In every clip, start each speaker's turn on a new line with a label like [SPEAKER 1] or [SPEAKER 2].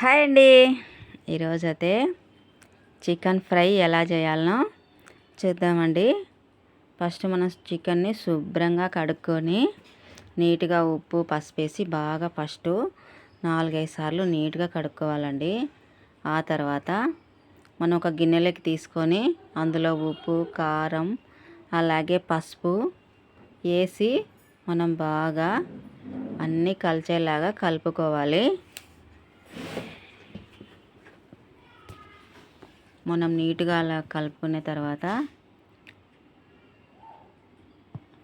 [SPEAKER 1] Hi అండి. ఈరోజైతే chicken fry ఎలా చేయాలనో చూద్దామండి. ఫస్ట్ మనం చికెన్ని శుభ్రంగా కడుక్కొని నీట్గా ఉప్పు పసుపు వేసి బాగా ఫస్ట్ నాలుగైదు సార్లు నీట్గా కడుక్కోవాలండి. ఆ తర్వాత మనం ఒక గిన్నెలోకి తీసుకొని అందులో ఉప్పు కారం అలాగే పసుపు వేసి మనం బాగా అన్నీ కలిసేలాగా కలుపుకోవాలి. మనం నీట్గా అలా కలుపుకున్న తర్వాత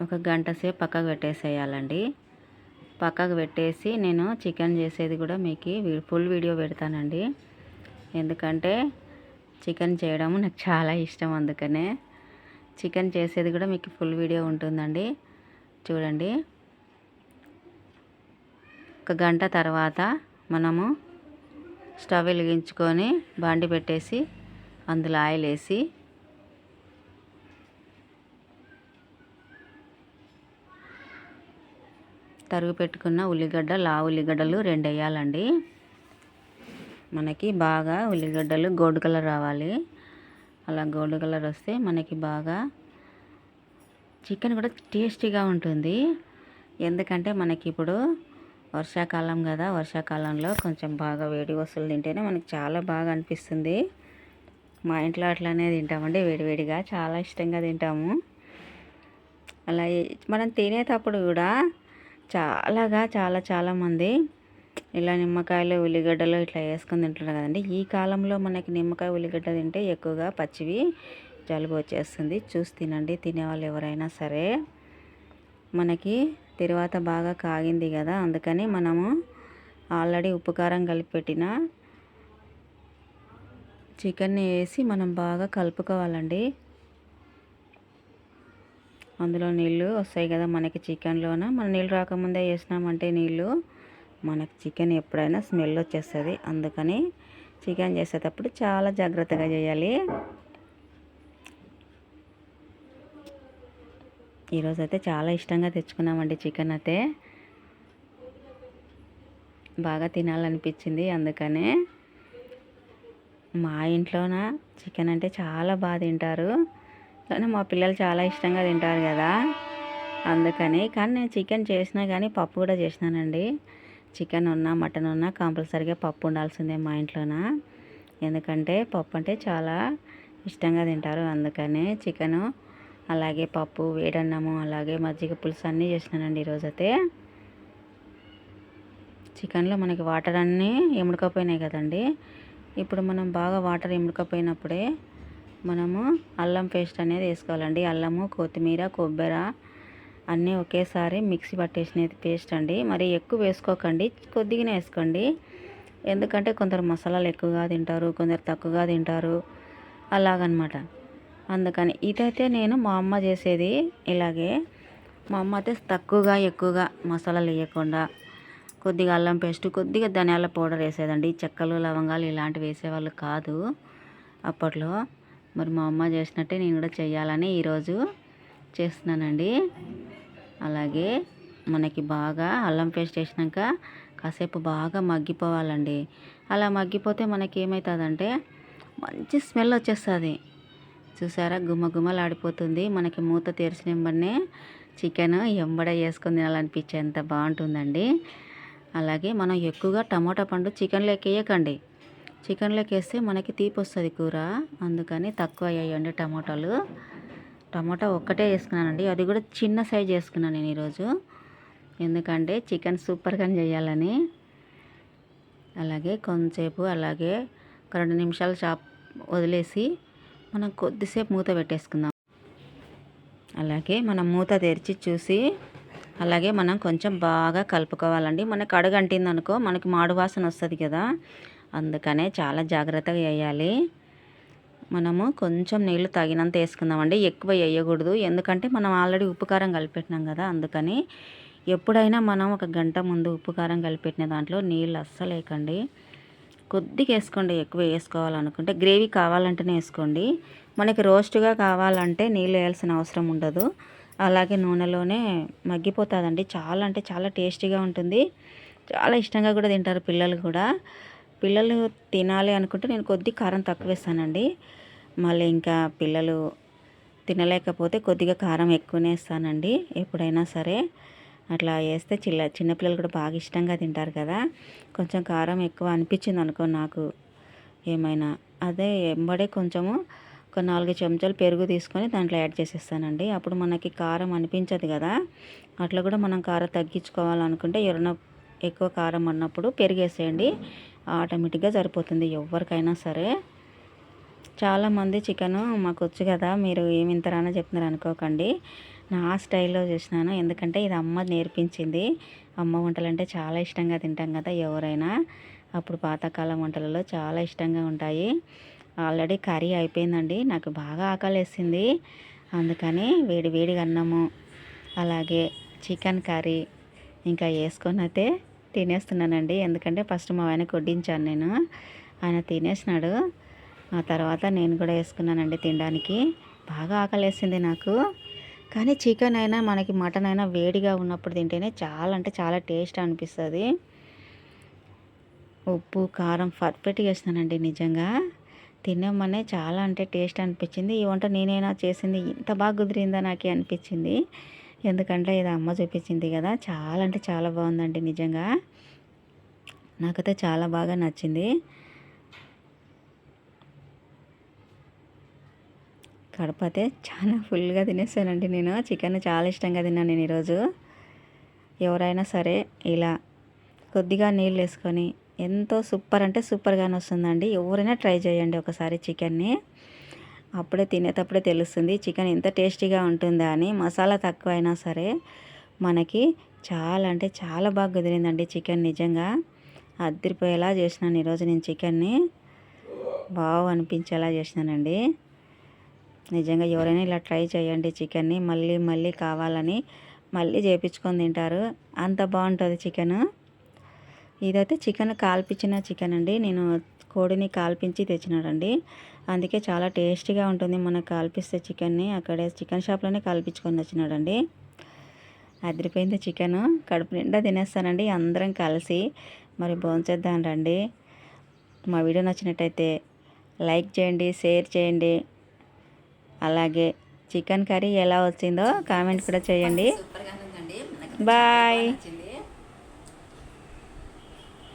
[SPEAKER 1] ఒక గంట సేపు పక్కకు పెట్టేసేయాలండి. పక్కకు పెట్టేసి నేను చికెన్ చేసేది కూడా మీకు ఫుల్ వీడియో పెడతానండి. ఎందుకంటే చికెన్ చేయడం నాకు చాలా ఇష్టం అందుకనే. చికెన్ చేసేది కూడా మీకు ఫుల్ వీడియో ఉంటుందండి. చూడండి. ఒక గంట తర్వాత మనము స్టవ్ వెలిగించుకొని బాండి పెట్టేసి అందులో ఆయిల్ వేసి తరుగు పెట్టుకున్న ఉల్లిగడ్డ లా ఉల్లిగడ్డలు రెండు వేయాలండి. మనకి బాగా ఉల్లిగడ్డలు గోల్డ్ కలర్ రావాలి. అలా గోల్డ్ కలర్ వస్తే మనకి బాగా చికెన్ కూడా టేస్టీగా ఉంటుంది. ఎందుకంటే మనకి ఇప్పుడు వర్షాకాలం కదా వర్షాకాలంలో కొంచెం బాగా వేడి వస్తువులు తింటేనే మనకి చాలా బాగా అనిపిస్తుంది. మా ఇంట్లో అట్లానే తింటామండి వేడివేడిగా చాలా ఇష్టంగా తింటాము. అలా మనం తినేటప్పుడు కూడా చాలాగా చాలా చాలామంది ఇలా నిమ్మకాయలు ఉల్లిగడ్డలు ఇట్లా వేసుకొని తింటున్నారు కదండి. ఈ కాలంలో మనకి నిమ్మకాయ ఉల్లిగడ్డ తింటే ఎక్కువగా పచ్చివి జలుబు వచ్చేస్తుంది. చూసి తినండి తినేవాళ్ళు ఎవరైనా సరే. మనకి తర్వాత బాగా కాగింది కదా అందుకని మనము ఆల్రెడీ ఉప్పు కారం కలిపి పెట్టిన చికెన్ని వేసి మనం బాగా కలుపుకోవాలండి. అందులో నీళ్ళు వస్తాయి కదా మనకి చికెన్లోన. మన నీళ్ళు రాకముందే వేసినామంటే నీళ్ళు మనకు చికెన్ ఎప్పుడైనా స్మెల్ వచ్చేస్తుంది. అందుకని చికెన్ చేసేటప్పుడు చాలా జాగ్రత్తగా చేయాలి. ఈరోజు అయితే చాలా ఇష్టంగా తెచ్చుకున్నామండి చికెన్ అయితే. బాగా తినాలనిపించింది అందుకనే మా ఇంట్లోన చికెన్ అంటే చాలా బాగా తింటారు. కానీ మా పిల్లలు చాలా ఇష్టంగా తింటారు కదా. అందుకని కానీ నేను చికెన్ చేసినా కానీ పప్పు కూడా చేసినానండి. చికెన్ ఉన్నా మటన్ ఉన్నా కంపల్సరీగా పప్పు ఉండాల్సిందే మా ఇంట్లోన. ఎందుకంటే పప్పు అంటే చాలా ఇష్టంగా తింటారు అందుకనే చికెను అలాగే పప్పు వేడన్నము అలాగే మజ్జిగ పులుసు అన్నీ చేసినానండి ఈరోజైతే. చికెన్లో మనకి వాటర్ అన్నీ ఎముడకపోయినాయి కదండి. ఇప్పుడు మనం బాగా వాటర్ ఎముడకపోయినప్పుడే మనము అల్లం పేస్ట్ అనేది వేసుకోవాలండి. అల్లము కొత్తిమీర కొబ్బరి అన్నీ ఒకేసారి మిక్సీ పట్టేసినది పేస్ట్ అండి. మరి ఎక్కువ వేసుకోకండి కొద్దిగానే వేసుకోండి. ఎందుకంటే కొందరు మసాలాలు ఎక్కువగా తింటారు కొందరు తక్కువగా తింటారు అలాగనమాట. అందుకని ఇదైతే నేను మా అమ్మ చేసేది ఇలాగే. మా అమ్మ అయితే తక్కువగా ఎక్కువగా మసాలాలు వేయకుండా కొద్దిగా అల్లం పేస్ట్ కొద్దిగా ధనియాల పౌడర్ వేసేదండి. చెక్కలు లవంగాలు ఇలాంటివి వేసేవాళ్ళు కాదు అప్పట్లో. మరి మా అమ్మ చేసినట్టే నేను కూడా చేయాలని ఈరోజు చేస్తున్నానండి. అలాగే మనకి బాగా అల్లం పేస్ట్ వేసినాక కాసేపు బాగా మగ్గిపోవాలండి. అలా మగ్గిపోతే మనకి ఏమవుతుందంటే మంచి స్మెల్ వచ్చేస్తుంది. చూసారా? గుమ్మగుమ్మలాడిపోతుంది మనకి మూత తెరిచిన వెంబడినే చికెన్ ఎంబడ వేసుకొని తినాలనిపించే ఎంత బాగుంటుందండి. అలాగే మనం ఎక్కువగా టమాటా పండు చికెన్లోకి వేయకండి. చికెన్లోకి వేస్తే మనకి తీపి వస్తుంది కూర. అందుకని తక్కువ వేయండి టమాటాలు. టమాటా ఒక్కటే వేసుకున్నానండి. అది కూడా చిన్న సైజ్ వేసుకున్నాను నేను ఈరోజు. ఎందుకంటే చికెన్ సూపర్గా చేయాలని. అలాగే కొంతసేపు అలాగే ఒక రెండు నిమిషాలు చాప్ వదిలేసి మనం కొద్దిసేపు మూత పెట్టేసుకుందాం. అలాగే మనం మూత తెరిచి చూసి అలాగే మనం కొంచెం బాగా కలుపుకోవాలండి. మనకు అడుగంటింది మనకి మాడు వాసన వస్తుంది కదా. అందుకనే చాలా జాగ్రత్తగా వేయాలి. మనము కొంచెం నీళ్ళు తగినంత వేసుకుందామండి. ఎక్కువ వేయకూడదు. ఎందుకంటే మనం ఆల్రెడీ ఉప్పు కారం కలిపెట్టినాం కదా. అందుకని ఎప్పుడైనా మనం ఒక గంట ముందు ఉప్పు కారం కలిపెట్టిన దాంట్లో నీళ్ళు అస్సలు వేయకండి కొద్దిగా వేసుకోండి ఎక్కువ వేసుకోవాలనుకుంటే. గ్రేవీ కావాలంటేనే వేసుకోండి. మనకి రోస్ట్గా కావాలంటే నీళ్ళు వేయాల్సిన అవసరం ఉండదు. అలాగే నూనెలోనే మగ్గిపోతుందండి. చాలా అంటే చాలా టేస్టీగా ఉంటుంది. చాలా ఇష్టంగా కూడా తింటారు పిల్లలు కూడా. పిల్లలు తినాలి అనుకుంటే నేను కొద్ది కారం తక్కువ వేస్తానండి. మళ్ళీ ఇంకా పిల్లలు తినలేకపోతే కొద్దిగా కారం ఎక్కువనే వేస్తానండి ఎప్పుడైనా సరే. అట్లా వేస్తే చిల్ల చిన్నపిల్లలు కూడా బాగా ఇష్టంగా తింటారు కదా. కొంచెం కారం ఎక్కువ అనిపించింది అనుకో నాకు. ఏమైనా అదే ఎంబడే కొంచెము ఒక నాలుగు చెంచాలు పెరుగు తీసుకొని దాంట్లో యాడ్ చేసేస్తానండి. అప్పుడు మనకి కారం అనిపించదు కదా. అట్లా కూడా మనం కారం తగ్గించుకోవాలనుకుంటే ఎవరైనా ఎక్కువ కారం అన్నప్పుడు పెరిగేసేయండి. ఆటోమేటిక్గా సరిపోతుంది ఎవరికైనా సరే. చాలామంది చికెను మాకు వచ్చు కదా మీరు ఏమి ఇంతరానో చెప్తున్నారు అనుకోకండి నా స్టైల్లో చేసినాను. ఎందుకంటే ఇది అమ్మ నేర్పించింది. అమ్మ వంటలు అంటే చాలా ఇష్టంగా తింటాం కదా ఎవరైనా. అప్పుడు పాతకాలం వంటలలో చాలా ఇష్టంగా ఉంటాయి. ఆల్రెడీ కర్రీ అయిపోయిందండి. నాకు బాగా ఆకలేసింది. అందుకని వేడి వేడిగా అన్నము అలాగే చికెన్ కర్రీ ఇంకా వేసుకొని అయితే తినేస్తున్నానండి. ఎందుకంటే ఫస్ట్ మా ఆయన కొడ్డించాను నేను. ఆయన తినేసినాడు. ఆ తర్వాత నేను కూడా వేసుకున్నానండి తినడానికి. బాగా ఆకలేసింది నాకు. కానీ చికెన్ అయినా మనకి మటన్ అయినా వేడిగా ఉన్నప్పుడు తింటేనే చాలా అంటే చాలా టేస్ట్ అనిపిస్తుంది. ఉప్పు కారం పర్ఫెక్ట్గా వేసినానండి నిజంగా. తినమనే చాలా అంటే టేస్ట్ అనిపించింది. ఈ వంట నేనైనా చేసింది ఇంత బాగా కుదిరిందా నాకే అనిపించింది. ఎందుకంటే ఇది అమ్మ చూపించింది కదా. చాలా అంటే చాలా బాగుందండి నిజంగా. నాకైతే చాలా బాగా నచ్చింది. కడపతే చాలా ఫుల్గా తినేసానండి నేను. చికెన్ చాలా ఇష్టంగా తిన్నాను నేను ఈరోజు. ఎవరైనా సరే ఇలా కొద్దిగా నీళ్ళు వేసుకొని ఎంతో సూపర్ అంటే సూపర్గానే వస్తుందండి. ఎవరైనా ట్రై చేయండి ఒకసారి చికెన్ని. అప్పుడే తినేటప్పుడే తెలుస్తుంది చికెన్ ఎంత టేస్టీగా ఉంటుందా అని. మసాలా తక్కువ అయినా సరే మనకి చాలా అంటే చాలా బాగా కుదిరిందండి చికెన్ నిజంగా. అద్దరిపోయేలా చేసినాను ఈరోజు నేను చికెన్ని. బాగా అనిపించేలా చేసినానండి. నిజంగా ఎవరైనా ఇలా ట్రై చేయండి చికెన్ని. మళ్ళీ మళ్ళీ కావాలని మళ్ళీ చేపించుకొని తింటారు. అంత బాగుంటుంది చికెన్. ఇదైతే చికెన్ కాల్పించిన చికెన్ అండి. నేను కోడిని కాల్పించి తెచ్చినాడండి అందుకే చాలా టేస్టీగా ఉంటుంది మనకు కాల్పిస్తే చికెన్ని. అక్కడే చికెన్ షాప్లోనే కాల్పించుకొని వచ్చినాడండి అదిరిపోయింది చికెన్. కడుపు నిండా తినేస్తానండి. అందరం కలిసి మరి భోంచేద్దాం రండి. మా వీడియో నచ్చినట్టయితే లైక్ చేయండి షేర్ చేయండి. అలాగే చికెన్ కర్రీ ఎలా వచ్చిందో కామెంట్ కూడా చేయండి. బాయ్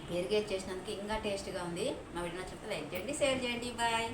[SPEAKER 2] పెరిగేది చేసినందుకు ఇంకా టేస్ట్గా ఉంది. మా వీడియో నచ్చితే లైక్ చేయండి షేర్ చేయండి. బాయ్